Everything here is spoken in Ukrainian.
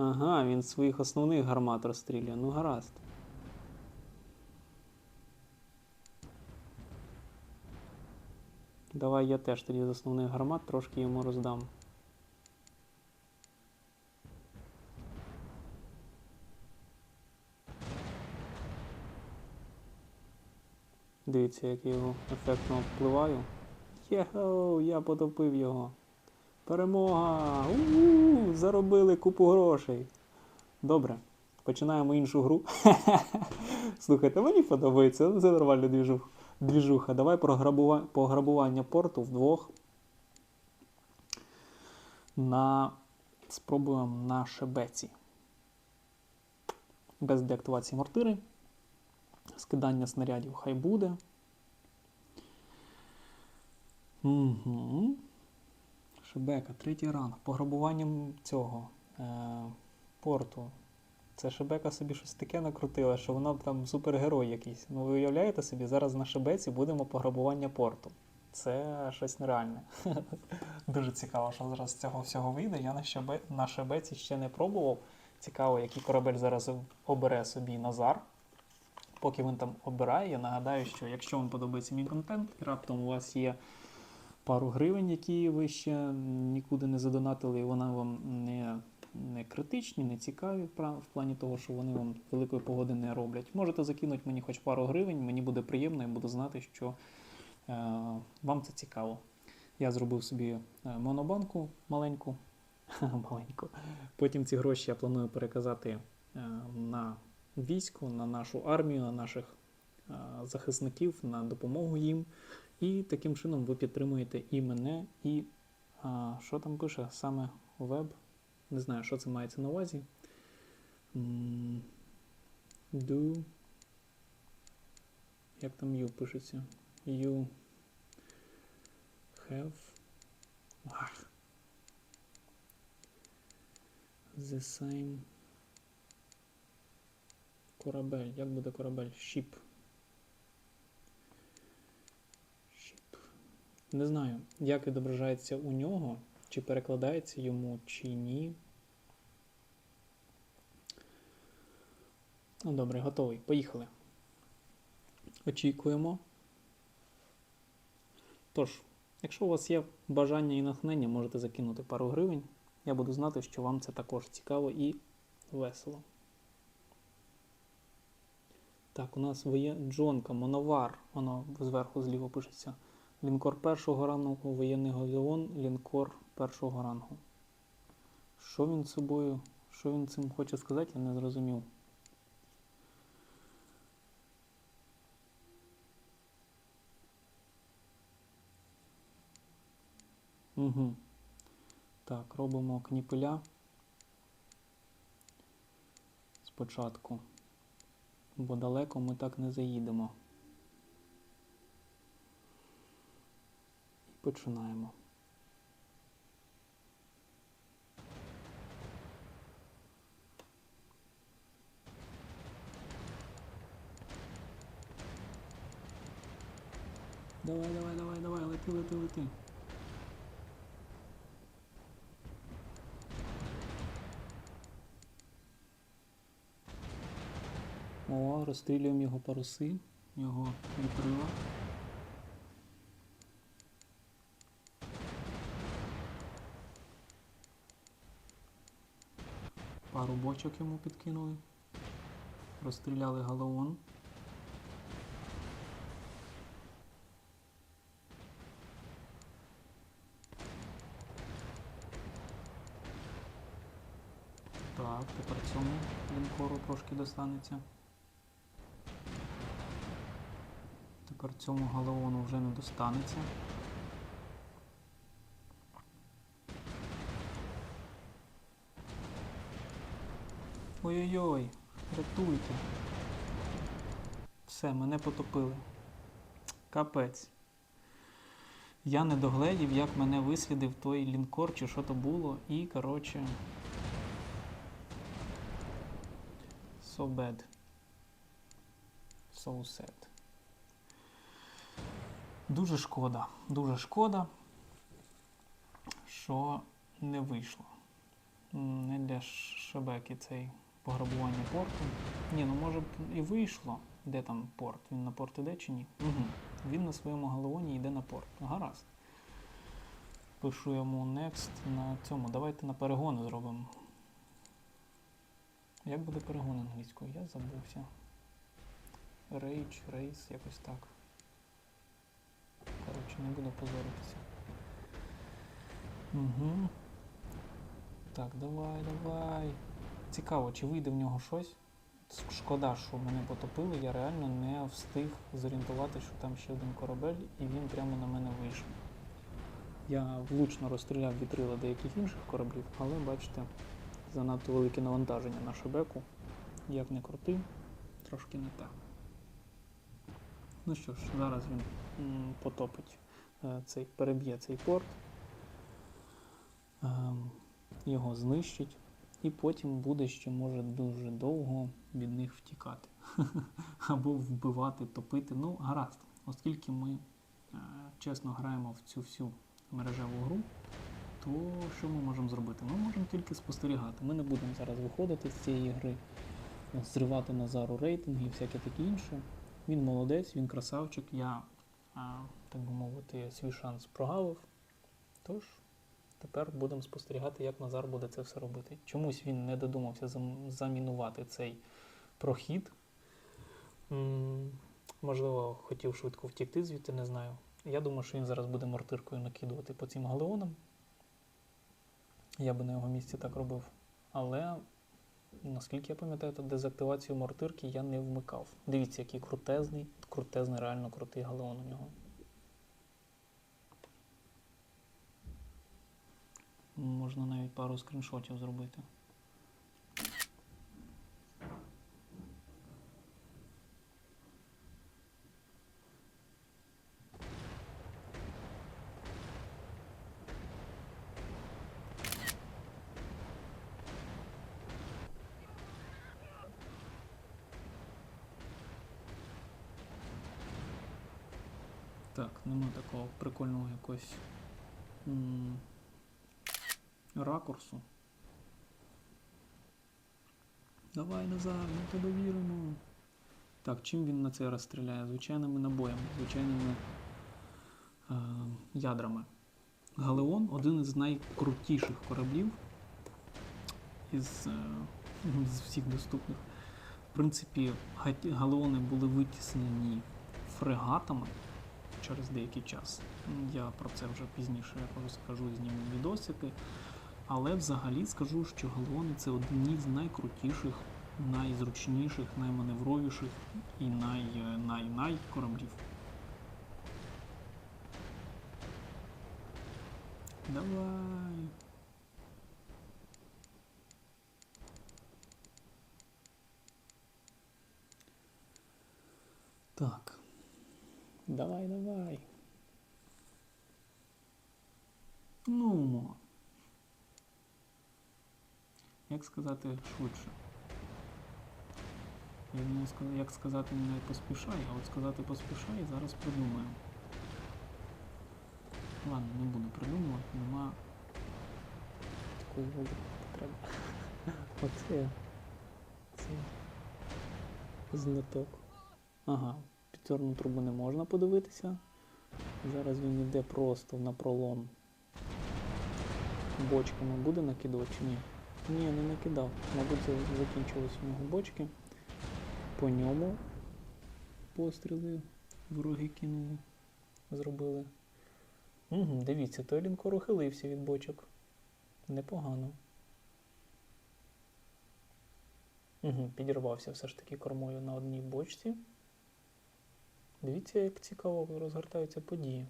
Ага, він своїх основних гармат розстрілює. Ну гаразд. Давай я теж тоді з основних гармат трошки йому роздам. Дивіться, як я його ефектно впливаю. Єхоу, я потопив його. Перемога! У-у-у, заробили купу грошей. Добре, починаємо іншу гру. Слухайте, мені подобається, це нормальна двіжуха. Давай про грабува... пограбування порту вдвох. На... Спробуємо на шебеці. Без деактивації мортири. Скидання снарядів хай буде. Угу. Шебека, третій ранг. Пограбуванням цього е, порту. Це Шебека собі щось таке накрутила, що вона там супергерой якийсь. Ну ви уявляєте собі, зараз на Шебеці будемо пограбування порту. Це щось нереальне. Дуже цікаво, що зараз з цього всього вийде. Я на, Шебе... на Шебеці ще не пробував. Цікаво, який корабель зараз обере собі Назар. Поки він там обирає, я нагадаю, що якщо вам подобається мій контент, і раптом у вас є пару гривень, які ви ще нікуди не задонатили, і вона вам не, не критичні, не цікаві в плані того, що вони вам великої погоди не роблять. Можете закинути мені хоч пару гривень, мені буде приємно, я буду знати, що е, вам це цікаво. Я зробив собі е, монобанку маленьку. маленьку. Потім ці гроші я планую переказати е, на військо, на нашу армію, на наших е, захисників, на допомогу їм. І таким чином ви підтримуєте і мене, і а, що там пише саме веб. Не знаю, що це мається на увазі. Do. Як там you пишеться? You have. Ах. The same. Корабель. Як буде корабель? Ship. Не знаю, як відображається у нього, чи перекладається йому, чи ні. Ну, добре, готовий. Поїхали. Очікуємо. Тож, якщо у вас є бажання і натхнення, можете закинути пару гривень. Я буду знати, що вам це також цікаво і весело. Так, у нас є Джонка, Моновар, воно зверху зліво пишеться. Лінкор першого рангу, воєнний галеон, лінкор першого рангу. Що він собою, що він цим хоче сказати, я не зрозумів. Угу. Так, робимо кніпеля. Спочатку. Бо далеко ми так не заїдемо. Починаємо. Давай, давай, давай, давай, лети, лети, лети. О, розстрілюємо його паруси, його вітрила. Пару бочок йому підкинули. Розстріляли галеон. Так, тепер цьому лінкору трошки достанеться. Тепер цьому галеону вже не достанеться. Ой-ой-ой, рятуйте. Все, мене потопили. Капець. Я не догледів, як мене вислідив той лінкор, чи що то було, і, коротше. So bad. So sad. Дуже шкода, дуже шкода, що не вийшло. Не для Шебеки цей пограбування порту. Ні, ну може б і вийшло. Де там порт? Він на порт іде чи ні? Угу. Він на своєму галеоні йде на порт. Гаразд. Пишу йому next на цьому. Давайте на перегони зробимо. Як буде перегон англійською? Я забувся. Rage, race, якось так. Коротше, не буду позоритися. Угу. Так, давай, давай. Цікаво, чи вийде в нього щось. Шкода, що мене потопили, я реально не встиг зорієнтувати, що там ще один корабель, і він прямо на мене вийшов. Я влучно розстріляв вітрила деяких інших кораблів, але бачите, занадто велике навантаження на шебеку. Як не крути, трошки не так. Ну що ж, зараз він потопить е, цей, переб'є цей порт, ем, його знищить, і потім буде ще може дуже довго від них втікати. Або вбивати, топити. Ну, гаразд, оскільки ми е, чесно граємо в цю всю мережеву гру, то що ми можемо зробити? Ми можемо тільки спостерігати. Ми не будемо зараз виходити з цієї гри, зривати Назару рейтинги і всяке таке інше. Він молодець, він красавчик. Я, так би мовити, свій шанс прогавив. Тож, тепер будемо спостерігати, як Назар буде це все робити. Чомусь він не додумався замінувати цей прохід. Можливо, хотів швидко втікти звідти, не знаю. Я думаю, що він зараз буде мортиркою накидувати по цим галеонам. Я би на його місці так робив. Але, наскільки я пам'ятаю, то дезактивацію мортирки я не вмикав. Дивіться, який крутезний, крутезний, реально крутий галеон у нього. Можна навіть пару скріншотів зробити. Так, нема такого прикольного якогось м, ракурсу. Давай назад, ми тебе віримо. Так, чим він на цей раз стріляє? Звичайними набоями, звичайними е, ядрами. Галеон один із найкрутіших кораблів із, е, з всіх доступних. В принципі, галеони були витіснені фрегатами через деякий час. Я про це вже пізніше розкажу, зніму відосики. Але взагалі скажу, що галеони це одні з найкрутіших, найзручніших, найманевровіших і най, най, най кораблів. Давай. Так. Давай, давай. Ну. Як сказати швидше? Я не сказав, як сказати не поспішай, а от сказати поспішай зараз придумаю. Ладно, не буду придумувати, нема такої води. Оце. Це знаток. Ага, підзорну трубу не можна подивитися. Зараз він йде просто на пролом. Бочками буде накидувати чи ні? Ні, не накидав. Мабуть, за- закінчились у нього бочки. По ньому постріли вороги кинули, зробили. Угу, дивіться, той лінкор ухилився від бочок. Непогано. Угу, підірвався все ж таки кормою на одній бочці. Дивіться, як цікаво розгортаються події.